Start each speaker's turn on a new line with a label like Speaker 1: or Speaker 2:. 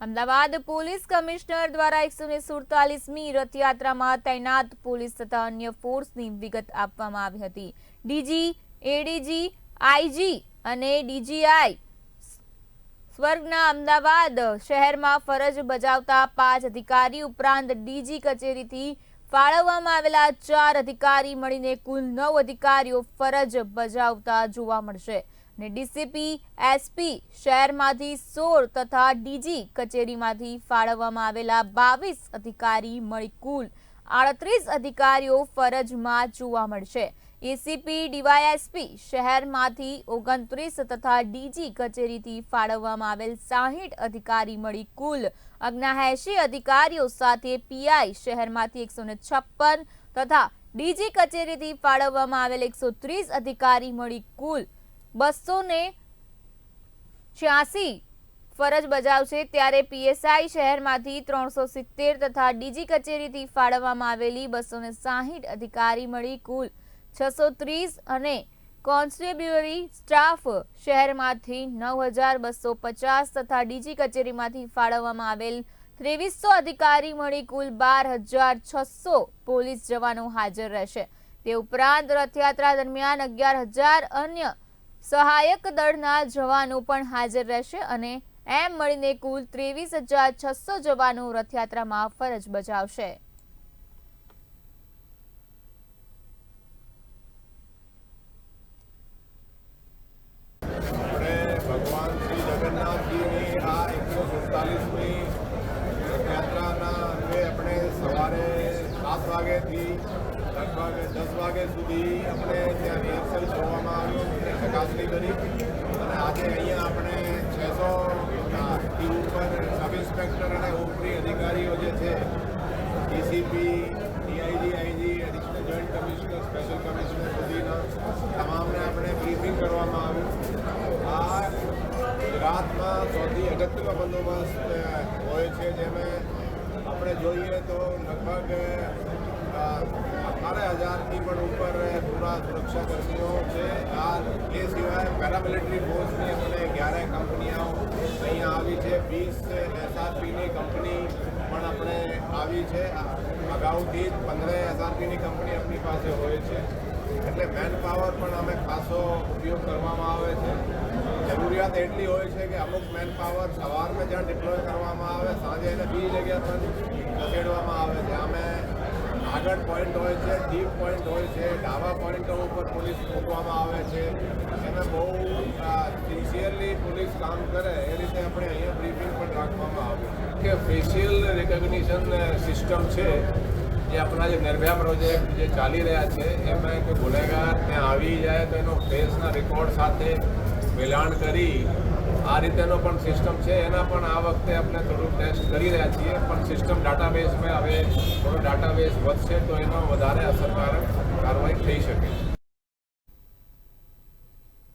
Speaker 1: Ahmedabad police commissioner દ્વારા એકસો ને સુડતાલીસમી રથયાત્રામાં તૈનાત પોલીસ તથા અન્ય ફોર્સની વિગત આપવામાં આવી હતી. ડીજી, એડીજી, આઈજી અને ડીજીઆઈ સ્વર્ગના અમદાવાદ શહેરમાં ફરજ બજાવતા પાંચ અધિકારી ઉપરાંત ડીજી કચેરીથી ફાળવવામાં આવેલા ચાર અધિકારી મળીને કુલ નવ અધિકારીઓ ફરજ બજાવતા જોવા મળશે. અને ડીસીપી એસપી શહેરમાંથી સોળ તથા ડીજી કચેરીમાંથી ફાળવવામાં આવેલા બાવીસ અધિકારી મળી કુલ આડત્રીસ અધિકારીઓ ફરજમાં જોવા મળશે. એસીપી ડીવાયએસપી શહેરમાંથી ઓગણત્રીસ તથા ડીજી કચેરીથી ફાળવવામાં આવેલ સાહીઠ અધિકારી મળી કુલ અગ્નાએંશી અધિકારીઓ સાથે પીઆઈ શહેરમાંથી એકસો ને છપ્પન તથા ડીજી કચેરીથી ફાળવવામાં આવેલ એકસો ત્રીસ અધિકારી મળી કુલ બસો ને છ્યાસી ફરજ બજાવશે ત્યારે પીએસઆઈ શહેરમાંથી ત્રણસો સિત્તેર તથા ડીજી કચેરીથી ફાળવવામાં આવેલી બસો ને સાહીઠ અધિકારી મળી કુલ છસો ત્રીસ અને કોન્સ્ટેબ્યુલરી સ્ટાફ શહેરમાંથી નવ હજાર બસો પચાસ તથા ડીજી કચેરીમાંથી ફાળવવામાં આવેલ ત્રેવીસો અધિકારી મળી કુલ બાર હજાર છસો પોલીસ જવાનો હાજર રહેશે. તે ઉપરાંત રથયાત્રા દરમિયાન અગિયાર હજાર અન્ય સહાયક દળના જવાનો પણ હાજર રહેશે અને એમ મળીને કુલ ત્રેવીસ હજાર છસો જવાનો રથયાત્રામાં ફરજ બજાવશે.
Speaker 2: સુડતાલીસમી રથયાત્રાના અંગે આપણે સવારે સાત વાગ્યાથી લગભગ દસ વાગ્યા સુધી આપણે ત્યાં રિહર્સલ જોવામાં આવ્યું ચકાસણી કરી. અને આજે અહીંયા આપણે છસો ટી ઉપર સબ ઇન્સ્પેક્ટર અને ઉપરી અધિકારીઓ જે છે DCP DIG IG additional joint commissioner special commissioner સુધીના તમામને આપણે બ્રીફિંગ કરવામાં આવ્યું. આ ગુજરાતમાં સૌથી અગત્યનો બંદોબસ્ત હોય છે જેમાં આપણે જોઈએ તો લગભગ અઢાર હજારથી પણ ઉપર પૂરા સુરક્ષાકર્મીઓ છે. આ એ સિવાય પેરામિલિટરી ફોર્સની આપણે અગિયાર કંપનીઓ અહીંયા આવી છે. વીસ એસઆરપીની કંપની પણ આપણે આવી છે. અગાઉથી જ પંદર એસઆરપીની કંપની આપણી પાસે હોય છે. એટલે મેન પાવર પણ અમે ખાસો ઉપયોગ કરવામાં આવે છે. જરૂરિયાત એટલી હોય છે કે અમુક મેન પાવર સવારમાં જ્યાં ડિપ્લોય કરવામાં આવે, સાંજે એને બીજી જગ્યા પર ખસેડવામાં આવે છે. અમે આગળ પોઈન્ટ હોય છે ડીપ પોઈન્ટ હોય છે, ડાબા પોઈન્ટો ઉપર પોલીસ મૂકવામાં આવે છે. એને બહુ સિન્સિયરલી પોલીસ કામ કરે, એ રીતે આપણે અહીંયા બ્રીફિંગ પણ રાખવામાં આવ્યું કે ફેશિયલ રિકગ્નિશન સિસ્ટમ છે, જે આપણા જે નિર્ભયા પ્રોજેક્ટ જે ચાલી રહ્યા છે, એમાં કે ગુનેગાર ત્યાં આવી જાય તો એનો ફેસના રેકોર્ડ સાથે મિલાણ કરી આ રીતેનો પણ સિસ્ટમ છે. એના પણ આ વખતે આપણે થોડું ટેસ્ટ કરી રહ્યા છીએ, પણ સિસ્ટમ ડાટાબેઝમાં હવે થોડો ડાટાબેઝ વધશે તો એનો વધારે અસરકારક કાર્યવાહી થઈ શકે